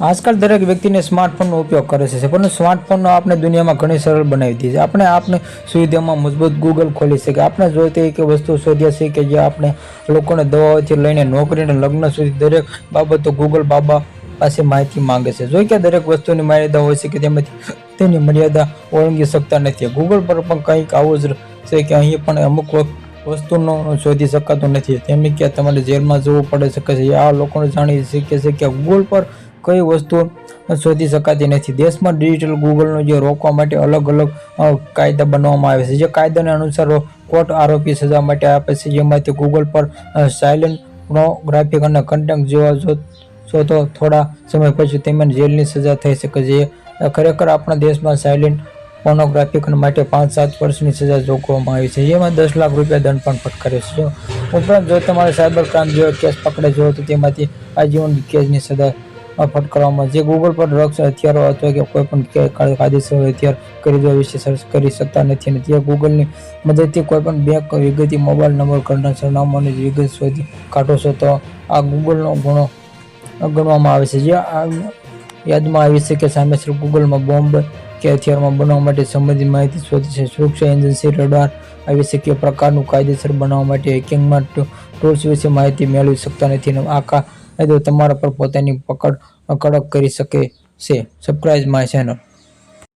આજકાલ દરેક વ્યક્તિને સ્માર્ટફોનનો ઉપયોગ કરે છે પણ સ્માર્ટફોનનો આપણે દુનિયામાં ઘણી સરળ બનાવી દીધી છે. આપણે આપણે સુવિધામાં મજબૂત ગૂગલ ખોલી શકીએ આપણે જોઈતી એક વસ્તુ શોધ્યા છીએ કે જે આપણે લોકોને દવાઓથી લઈને નોકરીને લગ્ન સુધી દરેક બાબતો ગૂગલ બાબા પાસે માહિતી માંગે છે. જોઈ કે દરેક વસ્તુની મર્યાદા હોય છે કે તેમાંથી તેની મર્યાદા ઓળંગી શકતા નથી. ગૂગલ પર પણ કંઈક આવું જ છે કે અહીં પણ અમુક વખત વસ્તુનો શોધી શકાતું નથી. તેમ કે તમારે જેલમાં જવું પડે શકે છે આ લોકોને જાણી શકે છે કે ગૂગલ પર કઈ વસ્તુ શોધી શકાતી નથી. દેશમાં ડિજિટલ ગૂગલનો જે રોકવા માટે અલગ અલગ કાયદા બનાવવામાં આવે છે, જે કાયદાને અનુસાર કોર્ટ આરોપી સજા માટે આપે છે, જેમાંથી ગૂગલ પર સાયલેન્ટ પ્રોગ્રાફિક અને કન્ટેન્ટ જેવા જો તો થોડા સમય પછી તેમને જેલની સજા થઈ શકે છે. ખરેખર આપણા દેશમાં સાયલેન્ટ પોર્નોગ્રાફિક માટે પાંચ સાત વર્ષની સજા જોગવામાં આવી છે, જેમાં દસ લાખ રૂપિયા દંડ પણ ફટકાર્યો છે. ઉપરાંત જો તમારે સાયબર ક્રાઇમ જેવો કેસ પકડે જો તો તેમાંથી આજીવન કેસની સજા ફટકારવામાં જે ગૂગલ પર ડ્રગ્સ હથિયારો અથવા કે કોઈ પણ કાયદેસર હથિયાર ખરીદવા વિશે સર્ચ કરી શકતા નથી અને તે ગૂગલની મદદથી કોઈ પણ બેંક વિગતી મોબાઈલ નંબર ઘરના સરનામું અને વિગત શોધી કાઢો છો તો આ ગૂગલનો ગુણો ગણવામાં આવે છે. જે યાદમાં આવી છે. કે સામે શ્રી ગૂગલમાં બોમ્બ કે હથિયારમાં બનાવવા માટે સંબંધિત માહિતી શોધે છે સુરક્ષા એજન્સી રડાર આવી છે કે પ્રકારનું કાયદેસર બનાવવા માટે હેકિંગમાં ટૂલ્સ વિશે માહિતી મેળવી શકતા નથી અને આ તમારા પર પોતાની પકડ, કડક કરી શકે છે. Subscribe my channel